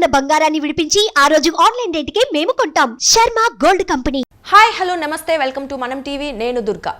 ఉన్న బంగారాన్ని విడిపించి ఆ రోజు ఆన్లైన్ రేటుకే మేము కొంటాం. Sharma gold company. Hi hello నమస్తే. Welcome to Manam TV. నేను దుర్గా.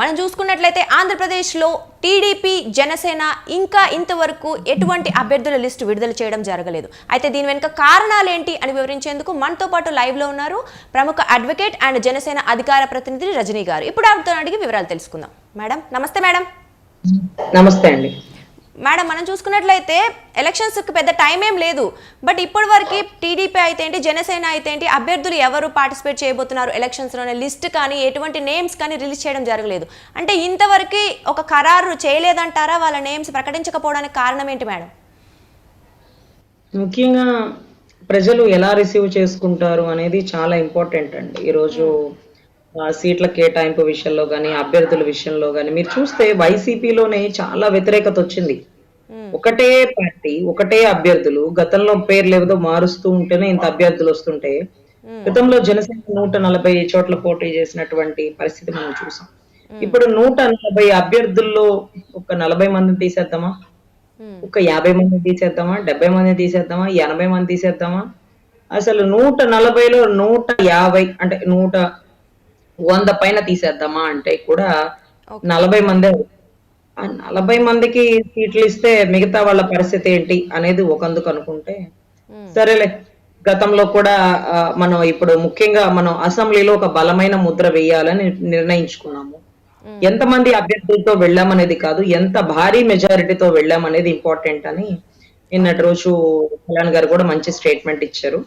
మనం చూసుకున్నట్లయితే ఆంధ్రప్రదేశ్లో టీడీపీ జనసేన ఇంకా ఇంతవరకు ఎటువంటి అభ్యర్థుల లిస్టు విడుదల చేయడం జరగలేదు. అయితే దీని వెనుక కారణాలు ఏంటి అని వివరించేందుకు మనతో పాటు లైవ్లో ఉన్నారు ప్రముఖ అడ్వకేట్ అండ్ జనసేన అధికార ప్రతినిధి రజనీ గారు. ఇప్పుడు ఆవిడతో అడిగి వివరాలు తెలుసుకుందాం. మేడం నమస్తే మేడం. నమస్తే అండి. మేడం మనం చూసుకున్నట్లయితే ఎలక్షన్స్కి పెద్ద టైం ఏం లేదు. బట్ ఇప్పటి వరకు టీడీపీ అయితే ఏంటి జనసేన అయితే ఏంటి అభ్యర్థులు ఎవరు పార్టిసిపేట్ చేయబోతున్నారు ఎలక్షన్స్లోనే లిస్ట్ కానీ ఎటువంటి నేమ్స్ కానీ రిలీజ్ చేయడం జరగలేదు. అంటే ఇంతవరకు ఒక ఖరారు చేయలేదంటారా? వాళ్ళ నేమ్స్ ప్రకటించకపోవడానికి కారణం ఏంటి మేడం? ముఖ్యంగా ప్రజలు ఎలా రిసీవ్ చేసుకుంటారు అనేది చాలా ఇంపార్టెంట్ అండి. ఈరోజు సీట్ల కేటాయింపు విషయంలో కానీ అభ్యర్థుల విషయంలో కానీ మీరు చూస్తే వైసీపీలోనే చాలా వ్యతిరేకత వచ్చింది. ఒకటే పార్టీ ఒకటే అభ్యర్థులు గతంలో పేర్లు ఏదో మారుస్తూ ఉంటేనే ఇంత అభ్యర్థులు వస్తుంటే గతంలో జనసేన నూట నలభై చోట్ల పోటీ చేసినటువంటి పరిస్థితి మనం చూసాం. ఇప్పుడు నూట నలభై అభ్యర్థుల్లో ఒక నలభై మందిని తీసేద్దామా? ఒక యాభై మంది తీసేద్దామా? డెబ్బై మంది తీసేద్దామా? ఎనభై మంది తీసేద్దామా? అసలు నూట నలభైలో నూట యాభై అంటే నూట వంద పైన తీసేద్దామా అంటే కూడా నలభై మందే నలభై మందికి సీట్లు ఇస్తే మిగతా వాళ్ళ పరిస్థితి ఏంటి అనేది ఒకందుకు అనుకుంటే సరేలే. గతంలో కూడా మనం ఇప్పుడు ముఖ్యంగా మనం అసెంబ్లీలో ఒక బలమైన ముద్ర వేయాలని నిర్ణయించుకున్నాము. ఎంతమంది అభ్యర్థులతో వెళ్ళామనేది కాదు ఎంత భారీ మెజారిటీతో వెళ్ళామనేది ఇంపార్టెంట్ అని నిన్నటి రోజు కళ్యాణ్ గారు కూడా మంచి స్టేట్మెంట్ ఇచ్చారు.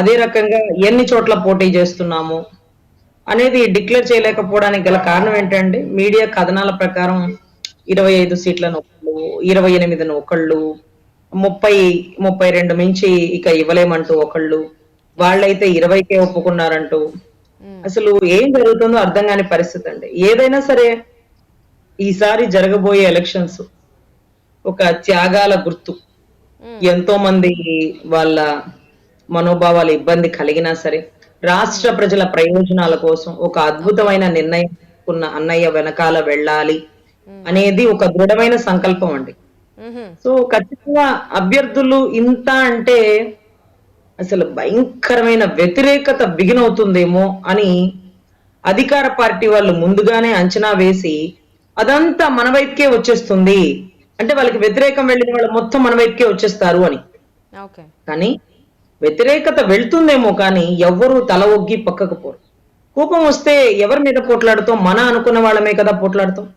అదే రకంగా ఎన్ని చోట్ల పోటీ చేస్తున్నాము అనేది డిక్లేర్ చేయలేకపోవడానికి గల కారణం ఏంటంటే మీడియా కథనాల ప్రకారం ఇరవై ఐదు సీట్లను ఒకళ్ళు ఇరవై ఎనిమిదిను ఒకళ్ళు ముప్పై ముప్పై రెండు మించి ఇక ఇవ్వలేమంటూ ఒకళ్ళు. వాళ్ళైతే ఇరవైకే ఒప్పుకున్నారంటూ. అసలు ఏం జరుగుతుందో అర్థం కాని పరిస్థితి అండి. ఏదైనా సరే ఈసారి జరగబోయే ఎలక్షన్స్ ఒక త్యాగాల గుర్తు. ఎంతో మంది వాళ్ళ మనోభావాలు ఇబ్బంది కలిగినా సరే రాష్ట్ర ప్రజల ప్రయోజనాల కోసం ఒక అద్భుతమైన నిర్ణయం తీసుకున్న అన్నయ్య వెనకాల వెళ్ళాలి అనేది ఒక దృఢమైన సంకల్పం అండి. సో ఖచ్చితంగా అభ్యర్థులు ఇంత అంటే అసలు భయంకరమైన వ్యతిరేకత బిగినవుతుందేమో అని అధికార పార్టీ వాళ్ళు ముందుగానే అంచనా వేసి అదంతా మన వైపుకే వచ్చేస్తుంది. అంటే వాళ్ళకి వ్యతిరేకం వెళ్ళిన వాళ్ళు మొత్తం మన వైపుకే వచ్చేస్తారు అని. కానీ వ్యతిరేకత వెళ్తుందేమో కానీ ఎవ్వరూ తల ఒగ్గి పక్కకు పోరు. కోపం వస్తే ఎవరి మీద పోట్లాడుతాం? మన అనుకున్న వాళ్ళమే కదా పోట్లాడుతాం.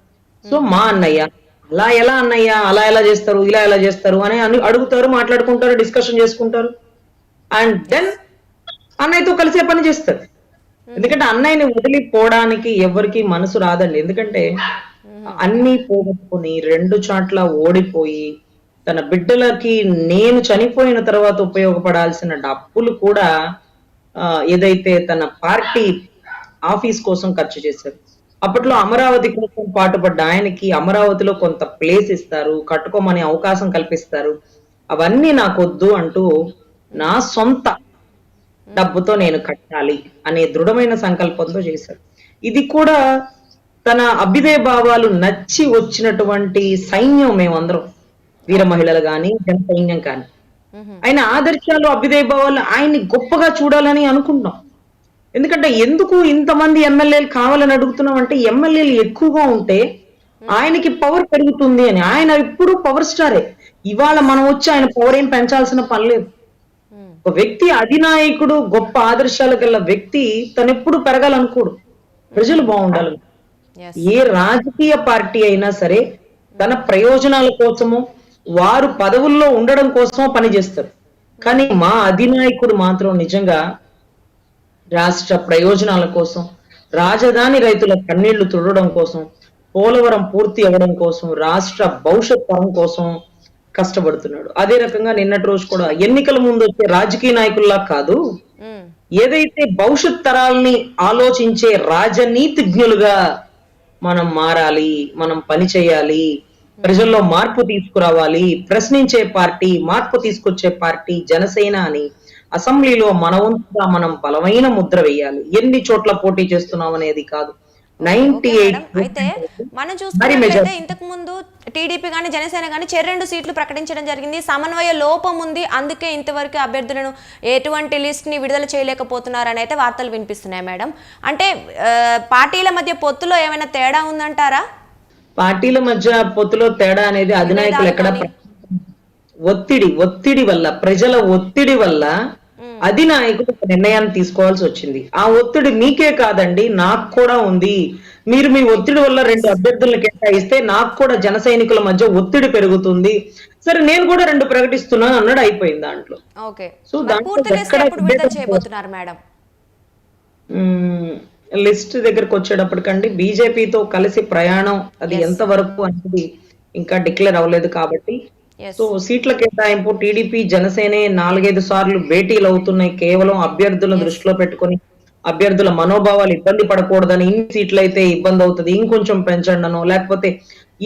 సో మా అన్నయ్య అలా ఎలా అన్నయ్య? అలా ఎలా చేస్తారు? ఇలా ఎలా చేస్తారు? అని అని అడుగుతారు మాట్లాడుకుంటారు డిస్కషన్ చేసుకుంటారు. అండ్ దెన్ అన్నయ్యతో కలిసే పని చేస్తారు. ఎందుకంటే అన్నయ్యని వదిలిపోవడానికి ఎవరికి మనసు రాదండి. ఎందుకంటే అన్ని పోగొట్టుకుని రెండు చాట్ల ఓడిపోయి తన బిడ్డలకి నేను చనిపోయిన తర్వాత ఉపయోగపడాల్సిన డబ్బులు కూడా ఏదైతే తన పార్టీ ఆఫీస్ కోసం ఖర్చు చేశారు. అప్పట్లో అమరావతి కోసం పాటుపడ్డ ఆయనకి అమరావతిలో కొంత ప్లేస్ ఇస్తారు కట్టుకోమని అవకాశం కల్పిస్తారు. అవన్నీ నాకొద్దు అంటూ నా సొంత డబ్బుతో నేను కట్టాలి అనే దృఢమైన సంకల్పంతో చేశారు. ఇది కూడా తన అభ్యుదయ భావాలు నచ్చి వచ్చినటువంటి సైన్యం మేమందరం. వీర మహిళలు గాని జన సైన్యం కానీ ఆయన ఆదర్శాలు అభ్యుదయ భావాలు ఆయన్ని గొప్పగా చూడాలని అనుకుంటున్నాం. ఎందుకంటే ఎందుకు ఇంతమంది ఎమ్మెల్యేలు కావాలని అడుగుతున్నాం అంటే ఎమ్మెల్యేలు ఎక్కువగా ఉంటే ఆయనకి పవర్ పెరుగుతుంది అని. ఆయన ఇప్పుడు పవర్ స్టారే. ఇవాళ మనం వచ్చి ఆయన పవర్ ఏం పెంచాల్సిన పని లేదు. ఒక వ్యక్తి అధినాయకుడు గొప్ప ఆదర్శాలు గల వ్యక్తి తను ఎప్పుడు పెరగాలనుకోడు. ప్రజలు బాగుండాలి. ఏ రాజకీయ పార్టీ అయినా సరే తన ప్రయోజనాల కోసము వారు పదవుల్లో ఉండడం కోసమో పనిచేస్తారు కానీ మా అధినాయకుడు మాత్రం నిజంగా రాష్ట్ర ప్రయోజనాల కోసం రాజధాని రైతుల కన్నీళ్ళు తుడవడం కోసం పోలవరం పూర్తి అవ్వడం కోసం రాష్ట్ర భవిష్యత్ తరం కోసం కష్టపడుతున్నాడు. అదే రకంగా నిన్నటి రోజు కూడా ఎన్నికల ముందు వచ్చే రాజకీయ నాయకుల్లా కాదు ఏదైతే భవిష్యత్ తరాల్ని ఆలోచించే రాజనీతిజ్ఞులుగా మనం మారాలి మనం పని చేయాలి ప్రజల్లో మార్పు తీసుకురావాలి ప్రశ్నించే పార్టీ మార్పు తీసుకొచ్చే పార్టీ జనసేన అని అసెంబ్లీలో మన వంతుగా మనం బలమైన ముద్ర వేయాలి. ఎన్ని చోట్ల పోటీ చేస్తున్నాం అనేది కాదు. Ninety eight. అయితే మనం చూసుకున్నట్లయితే ఇంతకు ముందు టీడీపీ కానీ జనసేన కానీ చెర్రెండు సీట్లు ప్రకటించడం జరిగింది. సమన్వయ లోపం ఉంది. అందుకే ఇంతవరకు అభ్యర్థులను ఎటువంటి లిస్ట్ని విడుదల చేయలేకపోతున్నారని అయితే వార్తలు వినిపిస్తున్నాయి మేడం. అంటే పార్టీల మధ్య పొత్తులో ఏమైనా తేడా ఉందంటారా? పార్టీల మధ్య పొత్తులో తేడా అనేది అధినాయకులు ఎక్కడ ఒత్తిడి ఒత్తిడి వల్ల ప్రజల ఒత్తిడి వల్ల అధినాయకుడు ఒక నిర్ణయాన్ని తీసుకోవాల్సి వచ్చింది. ఆ ఒత్తిడి మీకే కాదండి నాకు కూడా ఉంది. మీరు మీ ఒత్తిడి వల్ల రెండు అభ్యర్థులను కేటాయిస్తే నాకు కూడా జన సైనికుల మధ్య ఒత్తిడి పెరుగుతుంది. సరే నేను కూడా రెండు ప్రకటిస్తున్నాను అన్నాడు అయిపోయింది దాంట్లో. సో దాంట్లో లిస్ట్ దగ్గరకు వచ్చేటప్పటికండి బీజేపీతో కలిసి ప్రయాణం అది ఎంత వరకు అనేది ఇంకా డిక్లేర్ అవ్వలేదు కాబట్టి. సో సీట్ల కేటాయింపు టీడీపీ జనసేనే నాలుగైదు సార్లు భేటీలు అవుతున్నాయి. కేవలం అభ్యర్థులను దృష్టిలో పెట్టుకొని అభ్యర్థుల మనోభావాలు ఇబ్బంది పడకూడదని ఇన్ని సీట్లు అయితే ఇబ్బంది అవుతుంది. ఇంకొంచెం పెంచండనో లేకపోతే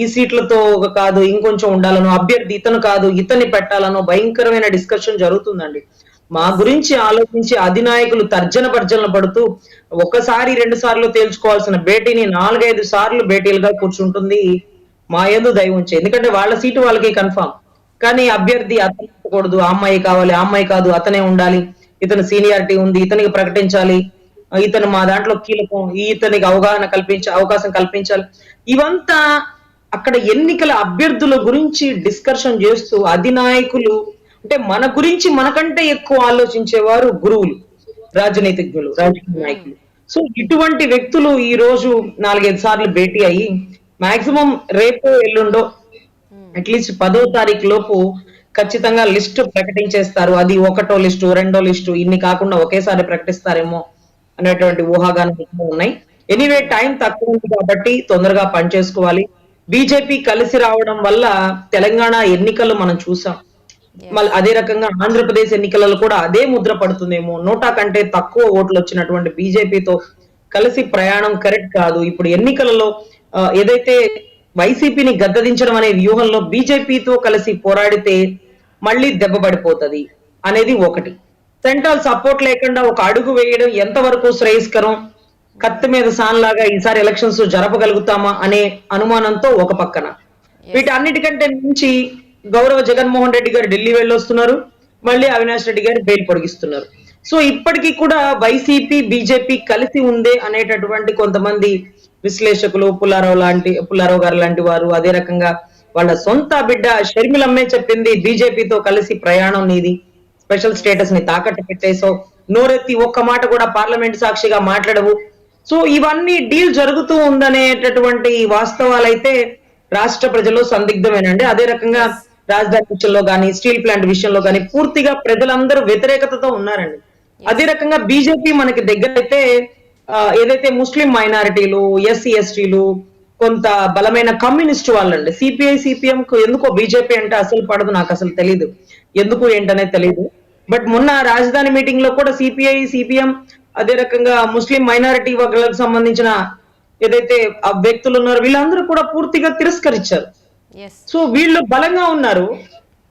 ఈ సీట్లతో ఒక కాదు ఇంకొంచెం ఉండాలనో అభ్యర్థి ఇతను కాదు ఇతన్ని పెట్టాలనో భయంకరమైన డిస్కషన్ జరుగుతుందండి. మా గురించి ఆలోచించి అధినాయకులు తర్జన భర్జనలు పడుతూ ఒకసారి రెండు సార్లు తేల్చుకోవాల్సిన భేటీని నాలుగైదు సార్లు భేటీలుగా కూర్చుంటుంది మా ఏదో దయ ఉంచి ఎందుకంటే వాళ్ళ సీటు వాళ్ళకి కన్ఫామ్. కానీ అభ్యర్థి అతను ఉండకూడదు ఆ అమ్మాయి కావాలి ఆ అమ్మాయి కాదు అతనే ఉండాలి. ఇతను సీనియారిటీ ఉంది ఇతనికి ప్రకటించాలి. ఇతను మా దాంట్లో కీలకం ఇతనికి అవగాహన కల్పించ అవకాశం కల్పించాలి. ఇవంతా అక్కడ ఎన్నికల అభ్యర్థుల గురించి డిస్కషన్ చేస్తూ అధినాయకులు అంటే మన గురించి మనకంటే ఎక్కువ ఆలోచించేవారు గురువులు. రాజనీతిజ్ఞులు రాజకీయ నాయకులు. సో ఇటువంటి వ్యక్తులు ఈ రోజు నాలుగైదు సార్లు భేటీ అయ్యి మాక్సిమం రేపు ఎల్లుండో అట్లీస్ట్ పదో తారీఖు లోపు ఖచ్చితంగా లిస్టు ప్రకటించేస్తారు. అది ఒకటో లిస్టు రెండో లిస్టు ఇన్ని కాకుండా ఒకేసారి ప్రకటిస్తారేమో అనేటువంటి ఊహాగానాలు ఉన్నాయి. ఎనీవే టైం తక్కువ ఉంది కాబట్టి తొందరగా పనిచేసుకోవాలి. బీజేపీ కలిసి రావడం వల్ల తెలంగాణ ఎన్నికలు మనం చూసాం. మళ్ళీ అదే రకంగా ఆంధ్రప్రదేశ్ ఎన్నికలలో కూడా అదే ముద్ర పడుతుందేమో. నోటా కంటే తక్కువ ఓట్లు వచ్చినటువంటి బీజేపీతో కలిసి ప్రయాణం కరెక్ట్ కాదు. ఇప్పుడు ఎన్నికలలో ఏదైతే వైసీపీని గద్దదించడం అనే వ్యూహంలో బీజేపీతో కలిసి పోరాడితే మళ్ళీ దెబ్బ పడిపోతది అనేది ఒకటి. సెంట్రల్ సపోర్ట్ లేకుండా ఒక అడుగు వేయడం ఎంతవరకు శ్రేయస్కరం? కత్తి మీద సాన్లాగా ఈసారి ఎలక్షన్స్ జరపగలుగుతామా అనే అనుమానంతో ఒక పక్కన. వీటన్నిటికంటే మించి గౌరవ జగన్మోహన్ రెడ్డి గారు ఢిల్లీ వెళ్ళొస్తున్నారు మళ్ళీ అవినాష్ రెడ్డి గారు బెయిల్ పొడిగిస్తున్నారు. సో ఇప్పటికీ కూడా వైసీపీ బీజేపీ కలిసి ఉందే అనేటటువంటి కొంతమంది విశ్లేషకులు పుల్లారావు లాంటి పుల్లారావు గారు లాంటి వారు అదే రకంగా వాళ్ళ సొంత బిడ్డ షర్మిలమ్మే చెప్పింది బీజేపీతో కలిసి ప్రయాణం నీది స్పెషల్ స్టేటస్ని తాకట్టు పెట్టేసో నోరెత్తి ఒక్క మాట కూడా పార్లమెంట్ సాక్షిగా మాట్లాడవు. సో ఇవన్నీ డీల్ జరుగుతూ ఉందనేటటువంటి వాస్తవాలైతే రాష్ట్ర ప్రజలు సందిగ్ధమేనండి. అదే రకంగా రాజధాని విషయంలో కానీ స్టీల్ ప్లాంట్ విషయంలో కానీ పూర్తిగా ప్రజలందరూ వ్యతిరేకతతో ఉన్నారండి. అదే రకంగా బీజేపీ మనకి దగ్గర అయితే ఏదైతే ముస్లిం మైనారిటీలు ఎస్సీ ఎస్టీలు కొంత బలమైన కమ్యూనిస్ట్ వాళ్ళండి. సిపిఐ సిపిఎం కు ఎందుకో బీజేపీ అంటే అసలు పడదు నాకు అసలు తెలియదు ఎందుకు ఏంటనేది తెలియదు బట్ మొన్న రాజధాని మీటింగ్లో కూడా సిపిఐ సిపిఎం అదే రకంగా ముస్లిం మైనారిటీ వర్గాలకు సంబంధించిన ఏదైతే ఆ వ్యక్తులు ఉన్నారో వీళ్ళందరూ కూడా పూర్తిగా తిరస్కరించారు. సో వీళ్ళు బలంగా ఉన్నారు.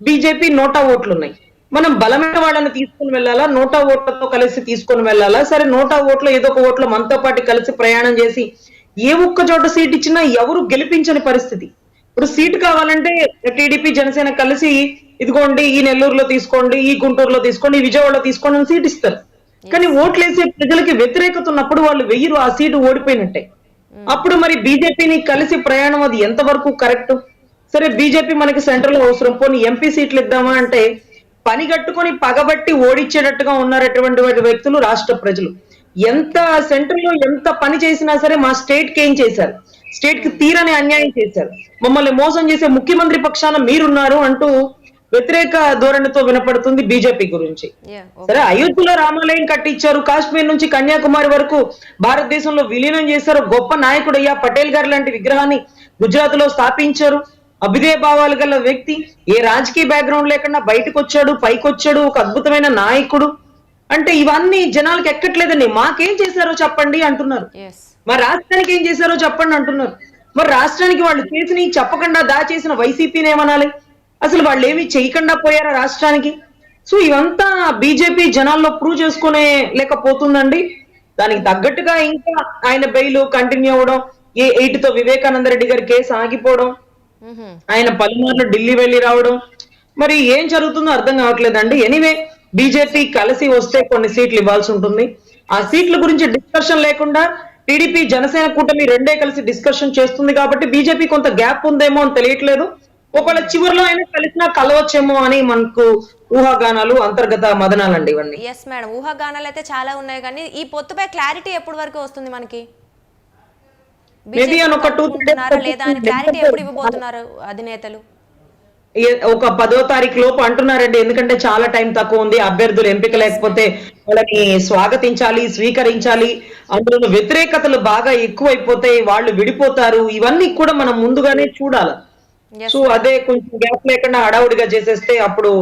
బీజేపీ నోటా ఓట్లు ఉన్నాయి మనం బలమైన వాళ్ళని తీసుకుని వెళ్ళాలా? నోటా ఓట్లతో కలిసి తీసుకొని వెళ్ళాలా? సరే నోటా ఓట్లు ఏదో ఒక ఓట్లు మనతో పాటు కలిసి ప్రయాణం చేసి ఏ ఒక్క చోట సీట్ ఇచ్చినా ఎవరు గెలిపించని పరిస్థితి. ఇప్పుడు సీట్ కావాలంటే టీడీపీ జనసేన కలిసి ఇదిగోండి ఈ నెల్లూరులో తీసుకోండి ఈ గుంటూరులో తీసుకోండి ఈ విజయవాడలో తీసుకోండి అని సీట్ ఇస్తారు. కానీ ఓట్లేసే ప్రజలకి వ్యతిరేకత ఉన్నప్పుడు వాళ్ళు వెయ్యరు ఆ సీటు ఓడిపోయినట్టే. అప్పుడు మరి బీజేపీని కలిసి ప్రయాణం అది ఎంతవరకు కరెక్ట్? సరే బీజేపీ మనకి సెంట్రల్లో అవసరం. పోనీ ఎంపీ సీట్లు ఇద్దామా అంటే పని కట్టుకొని పగబట్టి ఓడించేటట్టుగా ఉన్నటువంటి వ్యక్తులు రాష్ట్ర ప్రజలు. ఎంత సెంట్రల్లో ఎంత పని చేసినా సరే మా స్టేట్కి ఏం చేశారు? స్టేట్కి తీరని అన్యాయం చేశారు. మమ్మల్ని మోసం చేసే ముఖ్యమంత్రి పక్షాన మీరున్నారు అంటూ వ్యతిరేక ధోరణితో వినపడుతుంది బీజేపీ గురించి. సరే అయోధ్యలో రామాలయం కట్టించారు కాశ్మీర్ నుంచి కన్యాకుమారి వరకు భారతదేశంలో విలీనం చేశారు. గొప్ప నాయకుడు అయ్యా పటేల్ గారు లాంటి విగ్రహాన్ని గుజరాత్లో స్థాపించారు. అభిదయ భావాలు గల వ్యక్తి ఏ రాజకీయ బ్యాక్గ్రౌండ్ లేకుండా బయటకు వచ్చాడు పైకి వచ్చాడు ఒక అద్భుతమైన నాయకుడు? అంటే ఇవన్నీ జనాలకు ఎక్కట్లేదండి. మాకేం చేశారో చెప్పండి అంటున్నారు. మరి రాష్ట్రానికి ఏం చేశారో చెప్పండి అంటున్నారు. మరి రాష్ట్రానికి వాళ్ళు చేసిన చెప్పకుండా దాచేసిన వైసీపీని ఏమనాలి? అసలు వాళ్ళు ఏమి చేయకుండా పోయారా రాష్ట్రానికి? సో ఇవంతా బీజేపీ జనాల్లో ప్రూవ్ చేసుకునే లేకపోతుందండి. దానికి తగ్గట్టుగా ఇంకా ఆయన బెయిల్ కంటిన్యూ అవ్వడం ఏ ఎయిట్తో వివేకానంద రెడ్డి గారి కేసు ఆగిపోవడం. ఆయన పలుమార్లు ఢిల్లీ వెళ్ళి రావడం. మరి ఏం జరుగుతుందో అర్థం కావట్లేదండి. ఎనీవే బీజేపీ కలిసి వస్తే కొన్ని సీట్లు ఇవ్వాల్సి ఉంటుంది. ఆ సీట్ల గురించి డిస్కషన్ లేకుండా టీడీపీ జనసేన కూటమి రెండే కలిసి డిస్కషన్ చేస్తుంది కాబట్టి బీజేపీ కొంత గ్యాప్ ఉందేమో అని తెలియట్లేదు. ఒకవేళ చివరిలో అయినా కలిసినా కలవచ్చేమో అని మనకు ఊహాగానాలు అంతర్గత మదనాలండి ఇవన్నీ. ఎస్ మేడం ఊహాగానాలు అయితే చాలా ఉన్నాయి కానీ ఈ పొత్తుపై క్లారిటీ ఎప్పటి వరకు వస్తుంది మనకి? లేదా అని తర్వాత క్లారిటీ ఎప్పుడు ఇవ్వబోతున్నారు అధినేతలు? ఒక పదో తారీఖు లోపు అంటున్నారండి. ఎందుకంటే చాలా టైం తక్కువ ఉంది. అభ్యర్థులు ఎంపిక లేకపోతే వాళ్ళని స్వాగతించాలి స్వీకరించాలి. అందులో వ్యతిరేకతలు బాగా ఎక్కువైపోతాయి వాళ్ళు విడిపోతారు. ఇవన్నీ కూడా మనం ముందుగానే చూడాలి. సో అదే కొంచెం గ్యాప్ లేకుండా హడావుడిగా చేసేస్తే అప్పుడు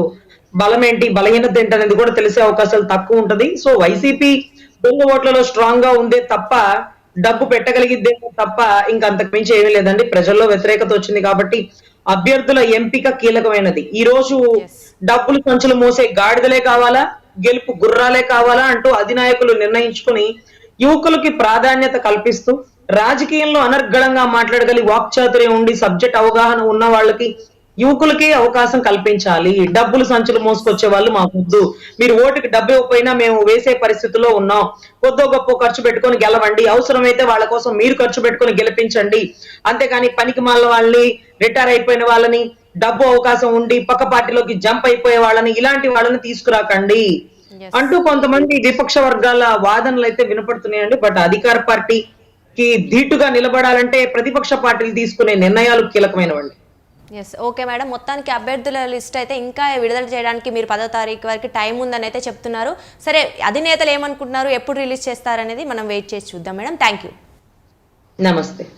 బలం ఏంటి? బలహీనత ఏంటి అనేది కూడా తెలిసే అవకాశాలు తక్కువ ఉంటది. సో వైసీపీ దొంగ ఓట్లలో స్ట్రాంగ్గా ఉందే తప్ప డబ్బు పెట్టగలిగిద్దేమో తప్ప ఇంకా అంతకు మించి ఏమీ లేదండి. ప్రజల్లో వ్యతిరేకత వచ్చింది కాబట్టి అభ్యర్థుల ఎంపిక కీలకమైనది. ఈ రోజు. డబ్బులు సంచులు మోసే గాడిదలే కావాలా? గెలుపు గుర్రాలే కావాలా? అంటూ అధినాయకులు నిర్ణయించుకుని యువకులకి ప్రాధాన్యత కల్పిస్తూ రాజకీయంలో అనర్గళంగా మాట్లాడగలి వాక్చాతుర్యం ఉండి సబ్జెక్ట్ అవగాహన ఉన్న వాళ్ళకి యువకులకి అవకాశం కల్పించాలి. డబ్బులు సంచులు మోసుకొచ్చే వాళ్ళు మాకొద్దు. మీరు ఓటుకి డబ్బు ఇవ్వకపోయినా మేము వేసే పరిస్థితిలో ఉన్నాం. కొద్దో గొప్ప ఖర్చు పెట్టుకొని గెలవండి. అవసరమైతే వాళ్ళ కోసం మీరు ఖర్చు పెట్టుకొని గెలిపించండి. అంతేగాని పనికి మాల వాళ్ళని రిటైర్ అయిపోయిన వాళ్ళని డబ్బు అవకాశం ఉండి పక్క పార్టీలోకి జంప్ అయిపోయే వాళ్ళని ఇలాంటి వాళ్ళని తీసుకురాకండి. అంటూ కొంతమంది విపక్ష వర్గాల వాదనలు అయితే వినపడుతున్నాయండి. బట్ అధికార పార్టీకి ధీటుగా నిలబడాలంటే ప్రతిపక్ష పార్టీలు తీసుకునే నిర్ణయాలు కీలకమైనవండి. ఎస్ ఓకే మేడం మొత్తానికి అభ్యర్థుల లిస్ట్ అయితే ఇంకా విడుదల చేయడానికి మీరు పదో తారీఖు వరకు టైం ఉందని అయితే చెప్తున్నారు. సరే అధినేతలు ఏమనుకుంటున్నారు? ఎప్పుడు రిలీజ్ చేస్తారనేది మనం వెయిట్ చేసి చూద్దాం మేడం థ్యాంక్ యూ నమస్తే.